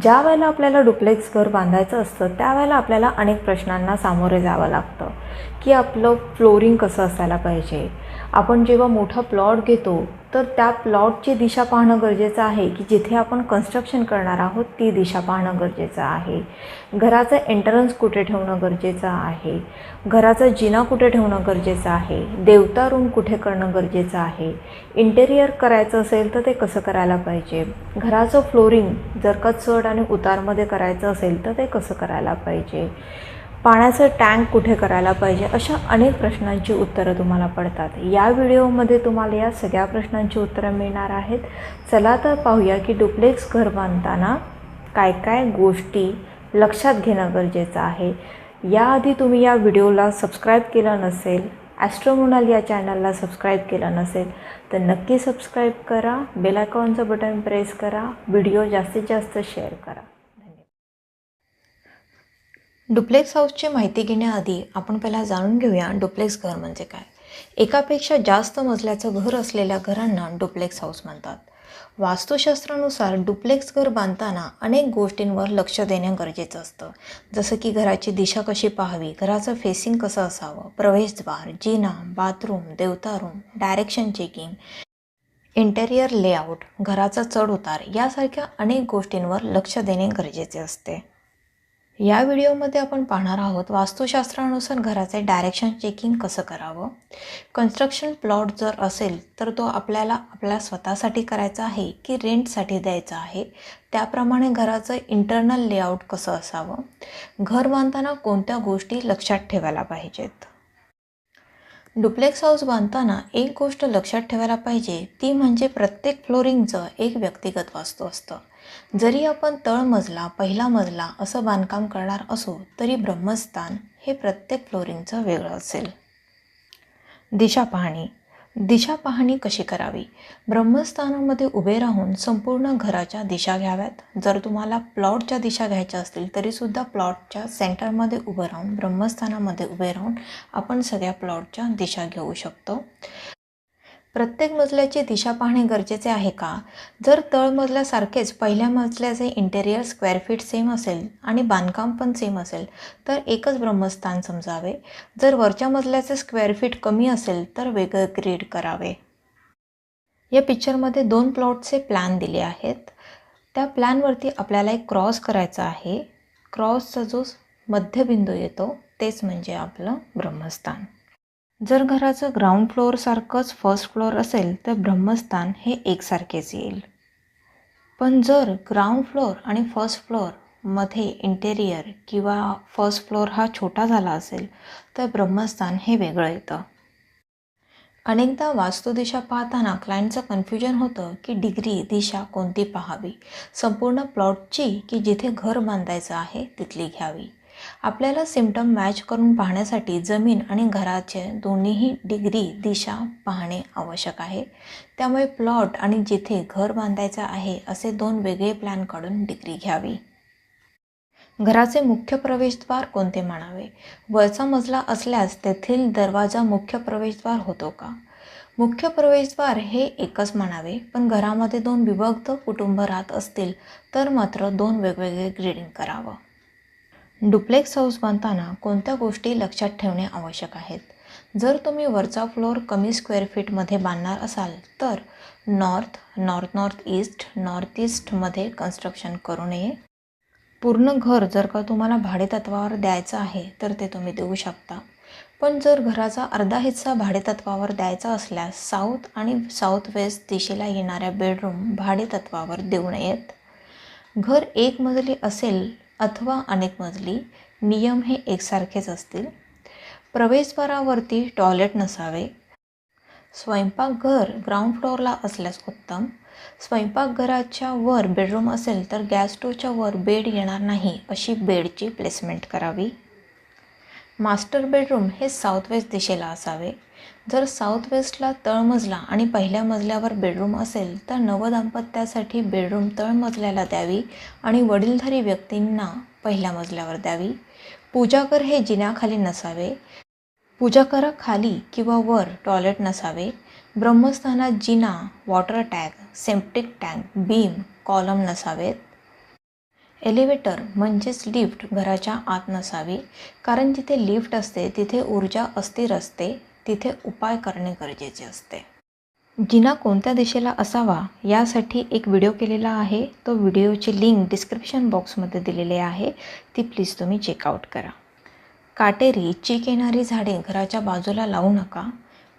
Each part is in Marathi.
ज्या वेळेला आपल्याला डुप्लेक्स घर बांधायचं असतं त्यावेळेला आपल्याला अनेक प्रश्नांना सामोरे जावं लागतं. की आपलं फ्लोरिंग कसं असायला पाहिजे? आपण जेव्हा मोठा प्लॉट घेतो तर त्या प्लॉटची दिशा पाहणं गरजेचं आहे की जिथे आपण कन्स्ट्रक्शन करणार आहोत ती दिशा पाहणं गरजेचं आहे. घराचं एंट्रन्स कुठे ठेवणं गरजेचं आहे? घराचा जिना कुठे ठेवणं गरजेचं आहे? देवता रूम कुठे करणं गरजेचं आहे? इंटेरियर करायचं असेल तर ते कसं करायला पाहिजे? घराचं फ्लोरिंग जर का चढ आणि उतारमध्ये करायचं असेल तर ते कसं करायला पाहिजे? पाण्याचं टँक कुठे करायला पाहिजे अशा अनेक प्रश्नांची उत्तरं तुम्हाला पडतात. या व्हिडिओमध्ये तुम्हाला या सगळ्या प्रश्नांची उत्तरं मिळणार आहेत. चला तर पाहूया की डुप्लेक्स घर बांधताना काय काय गोष्टी लक्षात घेणं गरजेचं आहे. याआधी तुम्ही या व्हिडिओला सबस्क्राईब केलं नसेल ॲस्ट्रोमोनाल या चॅनलला सबस्क्राईब केलं नसेल तर नक्की सबस्क्राईब करा बेलायकॉनचं बटन प्रेस करा व्हिडिओ जास्तीत जास्त शेअर करा. डुप्लेक्स हाऊसची माहिती घेण्याआधी आपण पहिला जाणून घेऊया डुप्लेक्स घर म्हणजे काय. एकापेक्षा जास्त मजल्याचं घर असलेल्या घरांना डुप्लेक्स हाऊस म्हणतात. वास्तुशास्त्रानुसार डुप्लेक्स घर बांधताना अनेक गोष्टींवर लक्ष देणे गरजेचं असतं. जसं की घराची दिशा कशी पाहावी घराचं फेसिंग कसं असावं प्रवेशद्वार जिना बाथरूम देवता room direction checking interior layout घराचा चढ उतार यासारख्या अनेक गोष्टींवर लक्ष देणे गरजेचे असते. या व्हिडिओमध्ये आपण पाहणार आहोत वास्तुशास्त्रानुसार घराचे डायरेक्शन चेकिंग कसं करावं? कन्स्ट्रक्शन प्लॉट जर असेल तर तो आपल्याला आपल्या स्वतःसाठी करायचा आहे की रेंटसाठी द्यायचा आहे? त्याप्रमाणे घराचं इंटरनल लेआउट कसं असावं? घर बांधताना कोणत्या गोष्टी लक्षात ठेवायला पाहिजेत? डुप्लेक्स हाऊस बांधताना एक गोष्ट लक्षात ठेवायला पाहिजे ती म्हणजे प्रत्येक फ्लोरिंगचं एक व्यक्तिगत वास्तू असतं. जरी आपण तळमजला पहिला मजला असं बांधकाम करणार असो तरी ब्रह्मस्थान हे प्रत्येक फ्लोरिंगचं वेगळं असेल. दिशा पाहणी. दिशा पाहणी कशी करावी? ब्रह्मस्थानामध्ये उभे राहून संपूर्ण घराच्या दिशा घ्याव्यात. जर तुम्हाला प्लॉटच्या दिशा घ्यायच्या असतील तरीसुद्धा प्लॉटच्या सेंटरमध्ये उभं राहून ब्रह्मस्थानामध्ये उभे राहून आपण सगळ्या प्लॉटच्या दिशा घेऊ शकतो. प्रत्येक मजल्याची दिशा पाहणे गरजेचे आहे का? जर तळमजल्यासारखेच पहिल्या मजल्याचे इंटेरियर स्क्वेअर फीट सेम असेल आणि बांधकाम पण सेम असेल तर एकच ब्रह्मस्थान समजावे. जर वरच्या मजल्याचे स्क्वेअर फीट कमी असेल तर वेगळं ग्रीड करावे. या पिक्चरमध्ये दोन प्लॉटचे प्लॅन दिले आहेत. त्या प्लॅनवरती आपल्याला एक क्रॉस करायचा आहे. क्रॉसचा जो मध्यबिंदू येतो तेच म्हणजे आपलं ब्रह्मस्थान. जर घराचं ग्राउंड फ्लोअरसारखंच फर्स्ट फ्लोअर असेल तर ब्रह्मस्थान हे एकसारखेच येईल. पण जर ग्राउंड फ्लोअर आणि फर्स्ट फ्लोअरमध्ये इंटेरियर किंवा फर्स्ट फ्लोअर हा छोटा झाला असेल तर ब्रह्मस्थान हे वेगळं येतं. अनेकदा वास्तुदिशा पाहताना क्लायंटचं कन्फ्युजन होतं की डिग्री दिशा कोणती पाहावी? संपूर्ण प्लॉटची की जिथे घर बांधायचं आहे तिथली घ्यावी. आपल्याला सिमटम मॅच करून पाहण्यासाठी जमीन आणि घराचे दोन्हीही डिग्री दिशा पाहणे आवश्यक आहे. त्यामुळे प्लॉट आणि जिथे घर बांधायचं आहे असे दोन वेगळे प्लॅन काढून डिग्री घ्यावी. घराचे मुख्य प्रवेशद्वार कोणते म्हणावे? वरचा मजला असल्यास तेथील दरवाजा मुख्य प्रवेशद्वार होतो का? मुख्य प्रवेशद्वार हे एकच म्हणावे पण घरामध्ये दोन विभक्त कुटुंब राहत असतील तर मात्र दोन वेगवेगळे ग्रेडिंग करावं. डुप्लेक्स हाऊस बांधताना कोणत्या गोष्टी लक्षात ठेवणे आवश्यक आहेत? जर तुम्ही वरचा फ्लोअर कमी स्क्वेअर फीटमध्ये बांधणार असाल तर north north north east north ईस्टमध्ये construction करू नये. पूर्ण घर जर का तुम्हाला भाडेतत्वावर द्यायचं आहे तर ते तुम्ही देऊ शकता. पण जर घराचा अर्धा हिस्सा भाडेतत्वावर द्यायचा असल्यास साऊथ आणि साऊथ वेस्ट दिशेला येणाऱ्या बेडरूम भाडेतत्वावर देऊ नयेत. घर एक मजली असेल अथवा अनेक मजली नियम हे एकसारखेच असतील. प्रवेशद्वारावरती टॉयलेट नसावे. स्वयंपाकघर ग्राउंड फ्लोअरला असल्यास उत्तम. स्वयंपाकघराच्या वर बेडरूम असेल तर गॅस स्टोवच्या वर बेड येणार नाही अशी बेडची प्लेसमेंट करावी. मास्टर बेडरूम हे साऊथ वेस्ट दिशेला असावे. जर साऊथ वेस्टला तळमजला आणि पहिल्या मजल्यावर बेडरूम असेल तर नवदाम्पत्यासाठी बेडरूम तळमजल्याला द्यावी आणि वडीलधारी व्यक्तींना पहिल्या मजल्यावर द्यावी. पूजाकर हे जिन्याखाली नसावे. पूजाघराखाली किंवा वर टॉयलेट नसावे. ब्रह्मस्थानात जिना water tank septic tank beam column नसावेत. एलिव्हेटर म्हणजेच लिफ्ट घराच्या आत नसावी कारण जिथे लिफ्ट असते तिथे ऊर्जा अस्थिर असते तिथे उपाय करणे गरजेचे असते. जिना कोणत्या दिशेला असावा यासाठी एक व्हिडिओ केलेला आहे. तो व्हिडिओची लिंक डिस्क्रिप्शन बॉक्समध्ये दिलेली आहे. ती प्लीज तुम्ही चेकआउट करा. काटेरी चीक येणारी झाडे घराच्या बाजूला लावू नका.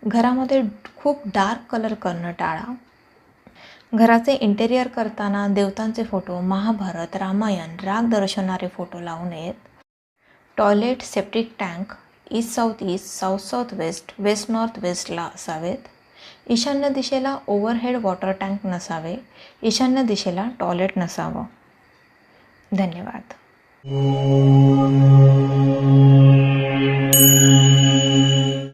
घरामध्ये खूप डार्क कलर करणं टाळा. घराचे इंटेरियर करताना देवतांचे फोटो महाभारत रामायण राग दर्शवणारे फोटो लावू नयेत. Toilet septic tank east south east south south west west north वेस्टला असावेत. ईशान्य दिशेला ओव्हरहेड वॉटर टँक नसावे. ईशान्य दिशेला टॉयलेट नसावं. धन्यवाद.